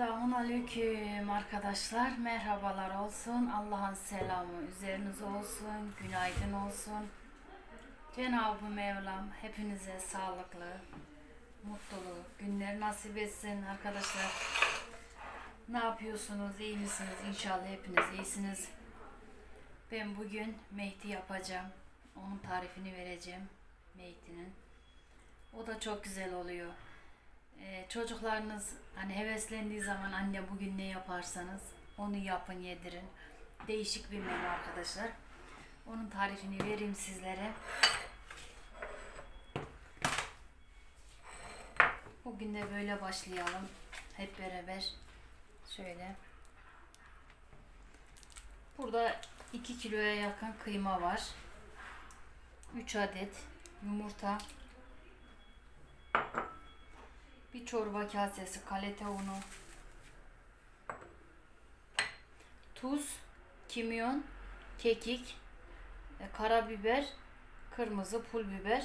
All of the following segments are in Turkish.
Selamun aleyküm arkadaşlar. Merhabalar olsun. Allah'ın selamı üzerinize olsun. Günaydın olsun. Cenab-ı Mevlam hepinize sağlıklı, mutlulu günler nasip etsin arkadaşlar. Ne yapıyorsunuz? İyi misiniz? İnşallah hepiniz iyisiniz. Ben bugün Mehdi yapacağım. Onun tarifini vereceğim. Mehdi'nin. O da çok güzel oluyor. Ee, çocuklarınız hani heveslendiği zaman anne bugün ne yaparsanız onu yapın yedirin. Değişik bir menü arkadaşlar. Onun tarifini vereyim sizlere. Bugün de böyle başlayalım. Hep beraber şöyle. Burada 2 kiloya yakın kıyma var. 3 adet yumurta, bir çorba kasesi kalete unu, tuz, kimyon, kekik, e, karabiber, kırmızı pul biber.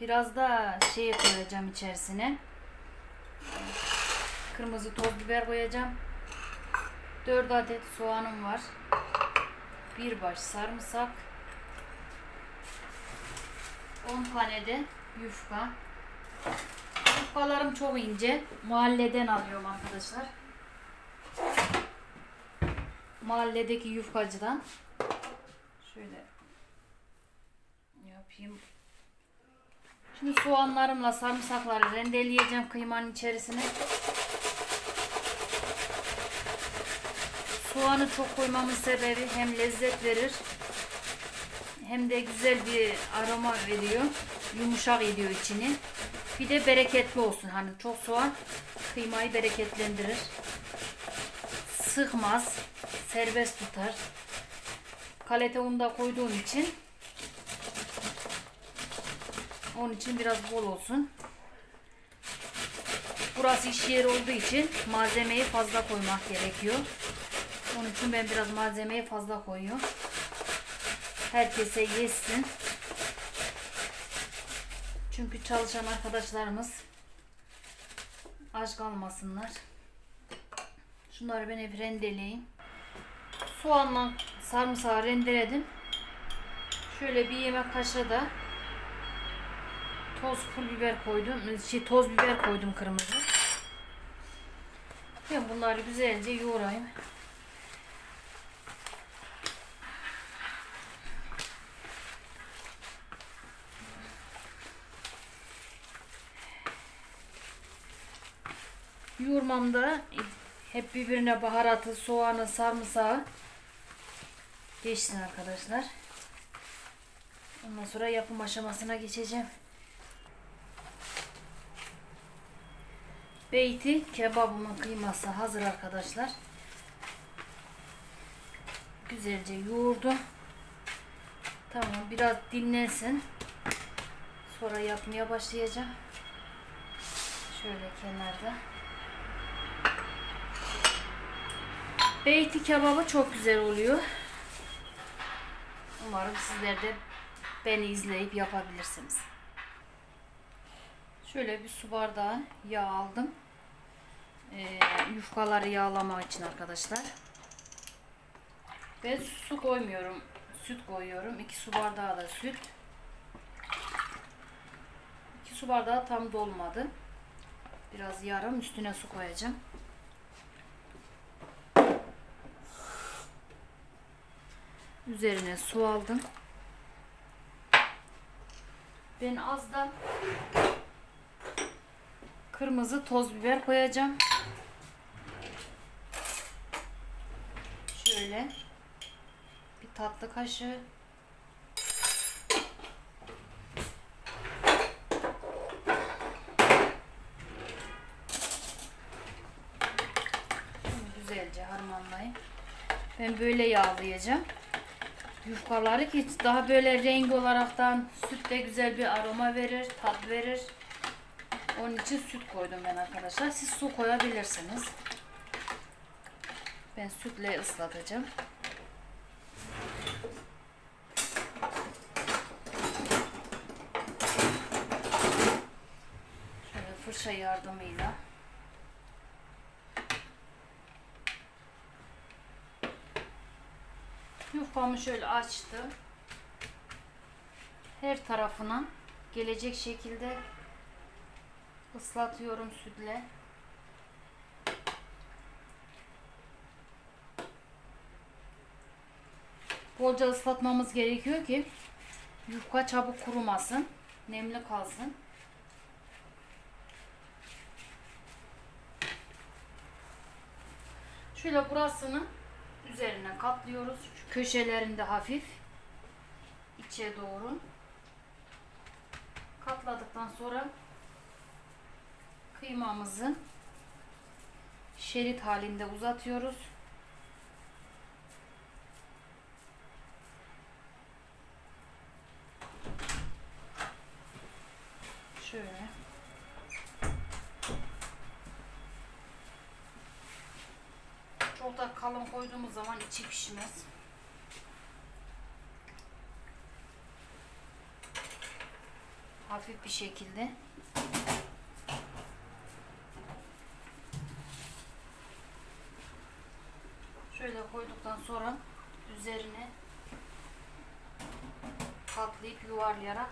Biraz da şey koyacağım içerisine. Kırmızı toz biber koyacağım. 4 adet soğanım var. Bir baş sarımsak. 10 tane de yufka. Yufkalarım çok ince. Mahalleden alıyorum arkadaşlar. Mahalledeki yufkacıdan. Şöyle yapayım. Şimdi soğanlarımla sarımsakları rendeleyeceğim kıymanın içerisine. Soğanı çok koymamın sebebi hem lezzet verir hem de güzel bir aroma veriyor. Yumuşak ediyor içini. Bir de bereketli olsun. Hani çok soğan kıymayı bereketlendirir. Sıkmaz. Serbest tutar. Kalete unu da koyduğum için onun için biraz bol olsun. Burası iş yeri olduğu için malzemeyi fazla koymak gerekiyor. Onun için ben biraz malzemeyi fazla koyuyorum. Herkese yesin. Çünkü çalışan arkadaşlarımız aç kalmasınlar. Şunları ben hep rendeleyeyim. Soğanla sarımsağı rendeledim. Şöyle bir yemek kaşığı da toz pul biber koydum. Şey, toz biber koydum kırmızı. Ben bunları güzelce yoğurayım. Yoğurmamda hep birbirine baharatı, soğanı, sarımsağı geçsin arkadaşlar. Ondan sonra yapım aşamasına geçeceğim. Beyti kebabımın kıyması hazır arkadaşlar. Güzelce yoğurdum. Tamam biraz dinlensin. Sonra yapmaya başlayacağım. Şöyle kenarda. Beyti kebabı çok güzel oluyor. Umarım sizler de beni izleyip yapabilirsiniz. Şöyle bir su bardağı yağ aldım. Ee, yufkaları yağlamak için arkadaşlar. Ben su koymuyorum. Süt koyuyorum. 2 su bardağı da süt. 2 su bardağı tam dolmadı. Biraz yarım üstüne su koyacağım. Üzerine su aldım. Ben az da kırmızı toz biber koyacağım. Şöyle bir tatlı kaşığı güzelce harmanlayayım. Ben böyle yağlayacağım yufkaları ki daha böyle renk olaraktan süt de güzel bir aroma verir, tat verir. Onun için süt koydum ben arkadaşlar. Siz su koyabilirsiniz. Ben sütle ıslatacağım. Şöyle fırça yardımıyla Yufkamı şöyle açtım. Her tarafına gelecek şekilde ıslatıyorum sütle. Bolca ıslatmamız gerekiyor ki yufka çabuk kurumasın, nemli kalsın. Şöyle burasını üzerine katlıyoruz. Şu köşelerinde hafif içe doğru katladıktan sonra kıymamızı şerit halinde uzatıyoruz. Şöyle. Çok da kalın koyduğumuz zaman içi pişmez. Hafif bir şekilde. Şöyle koyduktan sonra üzerine katlayıp yuvarlayarak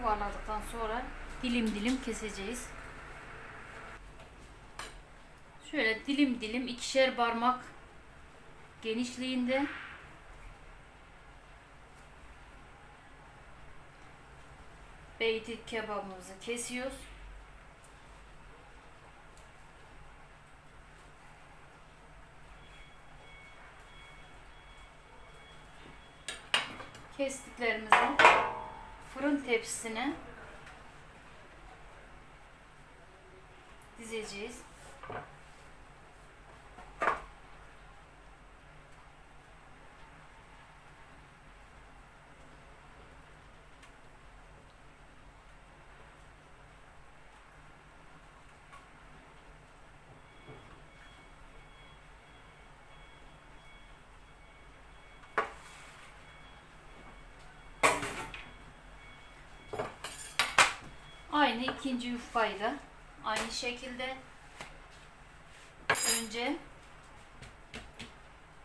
yuvarladıktan sonra dilim dilim keseceğiz. Şöyle dilim dilim ikişer parmak genişliğinde beyti kebabımızı kesiyoruz. Kestiklerimizi tepsisine dizeceğiz. Aynı ikinci yufkayı da aynı şekilde önce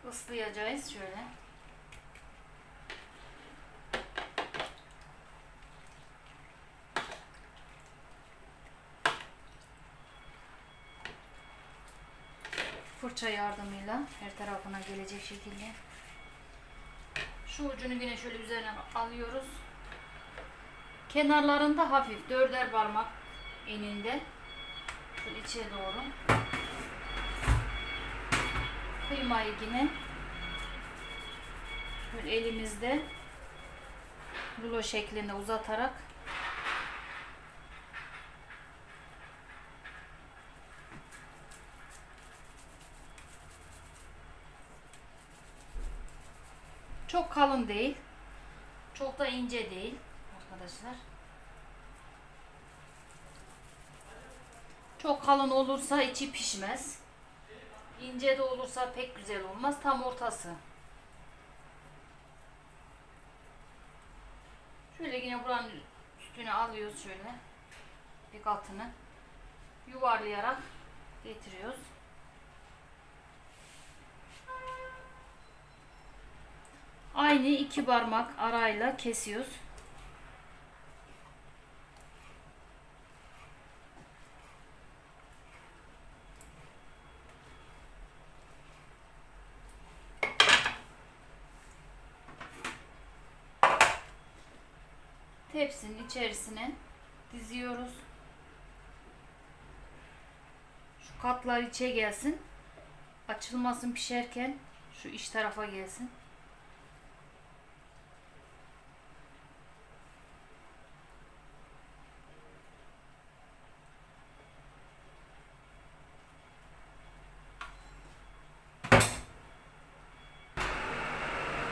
ıslayacağız şöyle. Fırça yardımıyla her tarafına gelecek şekilde. Şu ucunu yine şöyle üzerine alıyoruz. Kenarlarında hafif dörder parmak eninde. Şu içe doğru. Kıymayı yine şöyle elimizde rulo şeklinde uzatarak çok kalın değil. Çok da ince değil arkadaşlar. Çok kalın olursa içi pişmez. İnce de olursa pek güzel olmaz. Tam ortası. Şöyle yine buranın üstüne alıyoruz şöyle. Bir katını yuvarlayarak getiriyoruz. Aynı iki parmak arayla kesiyoruz. Tepsinin içerisine diziyoruz. Şu katlar içe gelsin. Açılmasın pişerken şu iç tarafa gelsin.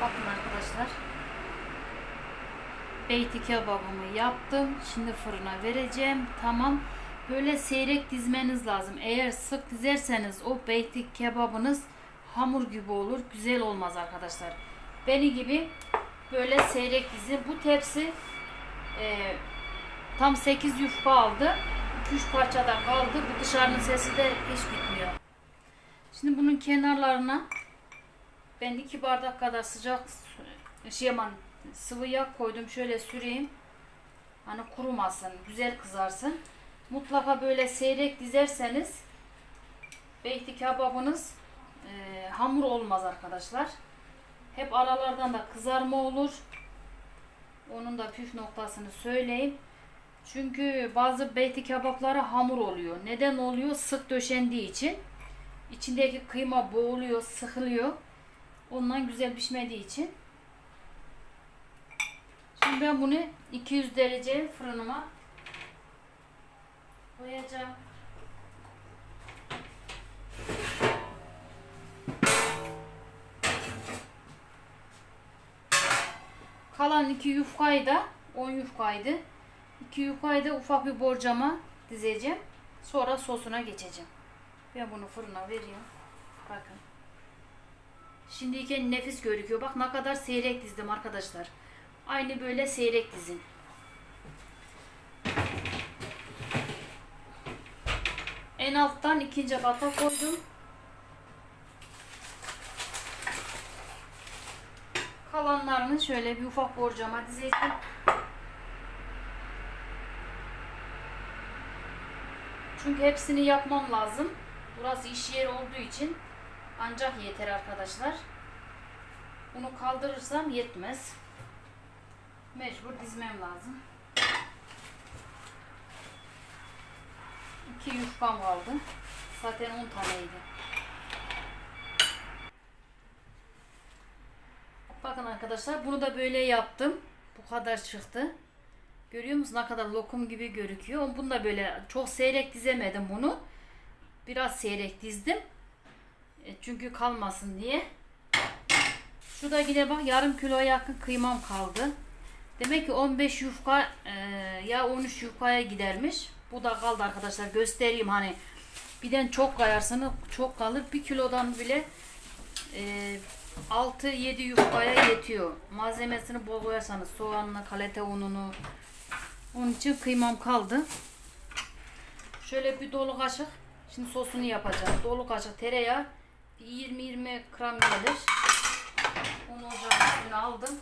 Bakın arkadaşlar. Beyti kebabımı yaptım. Şimdi fırına vereceğim. Tamam. Böyle seyrek dizmeniz lazım. Eğer sık dizerseniz o beyti kebabınız hamur gibi olur. Güzel olmaz arkadaşlar. Beni gibi böyle seyrek dizin. Bu tepsi e, Tam 8 yufka aldı. 2-3 parçada kaldı. Bu dışarının sesi de hiç bitmiyor. Şimdi bunun kenarlarına ben 2 bardak kadar sıcak şey aman sıvı yağ koydum. Şöyle süreyim. Hani kurumasın, güzel kızarsın. Mutlaka böyle seyrek dizerseniz beyti kebabınız e, hamur olmaz arkadaşlar. Hep aralardan da kızarma olur. Onun da püf noktasını söyleyeyim. Çünkü bazı beyti kebapları hamur oluyor. Neden oluyor? Sık döşendiği için. İçindeki kıyma boğuluyor, sıkılıyor. Ondan güzel pişmediği için. Şimdi ben bunu 200 derece fırınıma koyacağım. Kalan iki yufkayı da 10 yufkaydı. İki yufkayı da ufak bir borcama dizeceğim. Sonra sosuna geçeceğim. Ben bunu fırına veriyorum. Bakın. Şimdiyken nefis gözüküyor. Bak ne kadar seyrek dizdim arkadaşlar. Aynı böyle seyrek dizin. En alttan ikinci kata koydum. Kalanlarını şöyle bir ufak borcama dizeceğim. Çünkü hepsini yapmam lazım. Burası iş yeri olduğu için ancak yeter arkadaşlar. Bunu kaldırırsam yetmez. Mecbur dizmem lazım. İki yufkam kaldı. Zaten 10 taneydi. Bakın arkadaşlar bunu da böyle yaptım. Bu kadar çıktı. Görüyor musunuz ne kadar lokum gibi görüküyor. Bunu da böyle çok seyrek dizemedim bunu. Biraz seyrek dizdim. E, Çünkü kalmasın diye. Şurada yine bak yarım kiloya yakın kıymam kaldı. Demek ki 15 yufka e, ya 13 yufkaya gidermiş. Bu da kaldı arkadaşlar. Göstereyim hani birden çok kayarsanız çok kalır. Bir kilodan bile e, 6-7 yufkaya yetiyor. Malzemesini bol koyarsanız soğanını, kalete ununu. Onun için kıymam kaldı. Şöyle bir dolu kaşık. Şimdi sosunu yapacağım. Dolu kaşık tereyağı. bir 20-20 gram gelir. Onu ocağın üstüne aldım.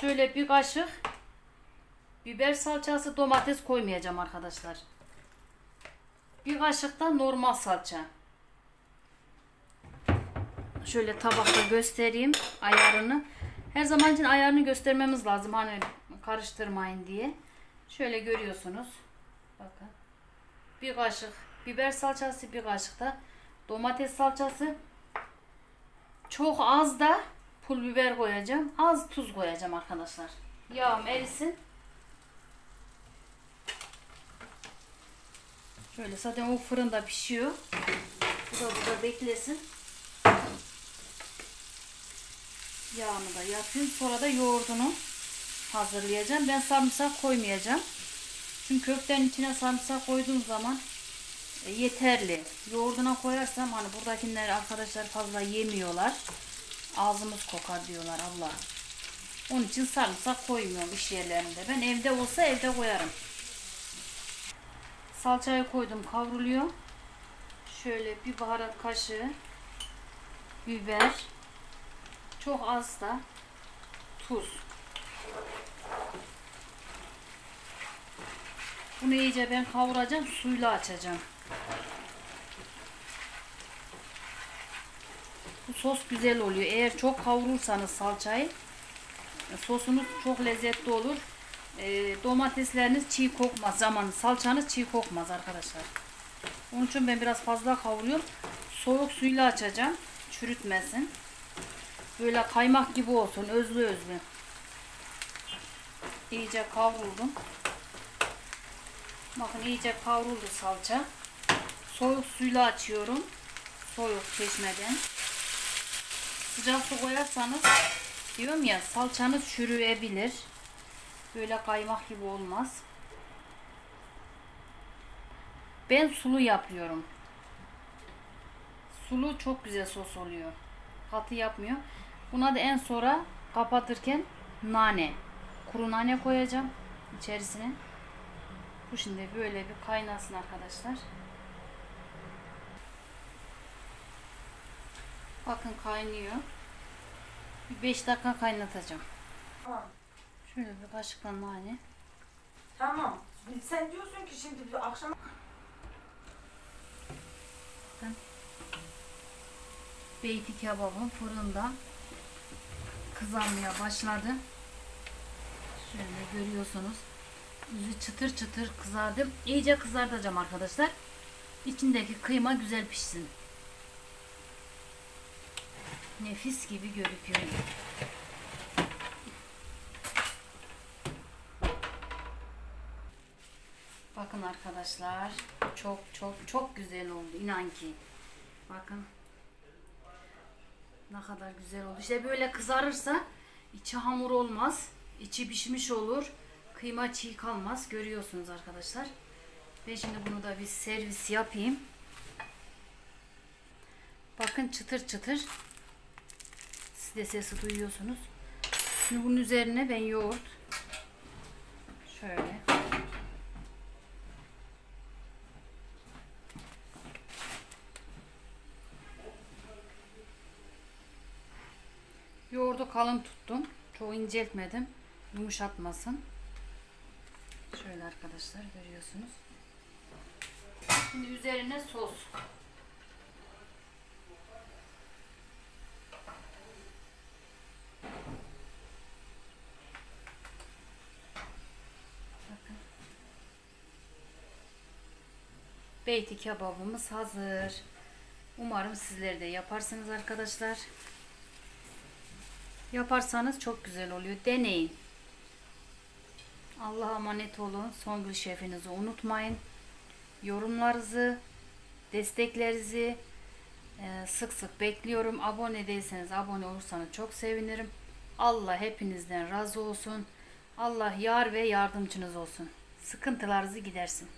Şöyle bir kaşık biber salçası domates koymayacağım arkadaşlar. Bir kaşık da normal salça. Şöyle tabakta göstereyim ayarını. Her zaman için ayarını göstermemiz lazım hani karıştırmayın diye. Şöyle görüyorsunuz. Bakın. Bir kaşık biber salçası, bir kaşık da domates salçası. Çok az da pul biber koyacağım. Az tuz koyacağım arkadaşlar. Yağım erisin. Şöyle zaten o fırında pişiyor. Bu da burada beklesin. Yağını da yapayım. Sonra da yoğurdunu hazırlayacağım. Ben sarımsak koymayacağım. Çünkü köftenin içine sarımsak koyduğum zaman e, yeterli. Yoğurduna koyarsam hani buradakiler arkadaşlar fazla yemiyorlar. Ağzımız kokar diyorlar Allah. Onun için sarımsak koymuyorum iş yerlerinde. Ben evde olsa evde koyarım. Salçayı koydum kavruluyor. Şöyle bir baharat kaşığı biber çok az da tuz. Bunu iyice ben kavuracağım. Suyla açacağım. Bu sos güzel oluyor. Eğer çok kavurursanız salçayı sosunuz çok lezzetli olur. E, domatesleriniz çiğ kokmaz. Zaman salçanız çiğ kokmaz arkadaşlar. Onun için ben biraz fazla kavuruyorum. Soğuk suyla açacağım. Çürütmesin. Böyle kaymak gibi olsun. Özlü özlü. İyice kavruldum. Bakın iyice kavruldu salça. Soğuk suyla açıyorum. Soğuk çeşmeden. Sıcak su koyarsanız diyorum ya salçanız çürüyebilir. Böyle kaymak gibi olmaz. Ben sulu yapıyorum. Sulu çok güzel sos oluyor. Katı yapmıyor. Buna da en sonra kapatırken nane. Kuru nane koyacağım içerisine. Bu şimdi böyle bir kaynasın arkadaşlar. Bakın kaynıyor. Bir 5 dakika kaynatacağım. Tamam. Şöyle bir kaşıkla nane. Tamam. Sen diyorsun ki şimdi bir akşam Beyti kebabım fırında kızarmaya başladı. Şöyle görüyorsunuz. Yüzü çıtır çıtır kızardı. İyice kızartacağım arkadaşlar. İçindeki kıyma güzel pişsin. Nefis gibi görünüyor. Bakın arkadaşlar. Çok çok çok güzel oldu. İnan ki. Bakın. Ne kadar güzel oldu. İşte böyle kızarırsa içi hamur olmaz. içi pişmiş olur. Kıyma çiğ kalmaz. Görüyorsunuz arkadaşlar. Ben şimdi bunu da bir servis yapayım. Bakın çıtır çıtır. De sesi duyuyorsunuz. Şimdi bunun üzerine ben yoğurt şöyle Yoğurdu kalın tuttum. Çok inceltmedim. Yumuşatmasın. Şöyle arkadaşlar görüyorsunuz. Şimdi üzerine sos. Bakın. Beyti kebabımız hazır. Umarım sizler de yaparsınız arkadaşlar. Yaparsanız çok güzel oluyor. Deneyin. Allah'a emanet olun. Songül şefinizi unutmayın. Yorumlarınızı, desteklerinizi e, sık sık bekliyorum. Abone değilseniz abone olursanız çok sevinirim. Allah hepinizden razı olsun. Allah yar ve yardımcınız olsun. Sıkıntılarınızı gidersin.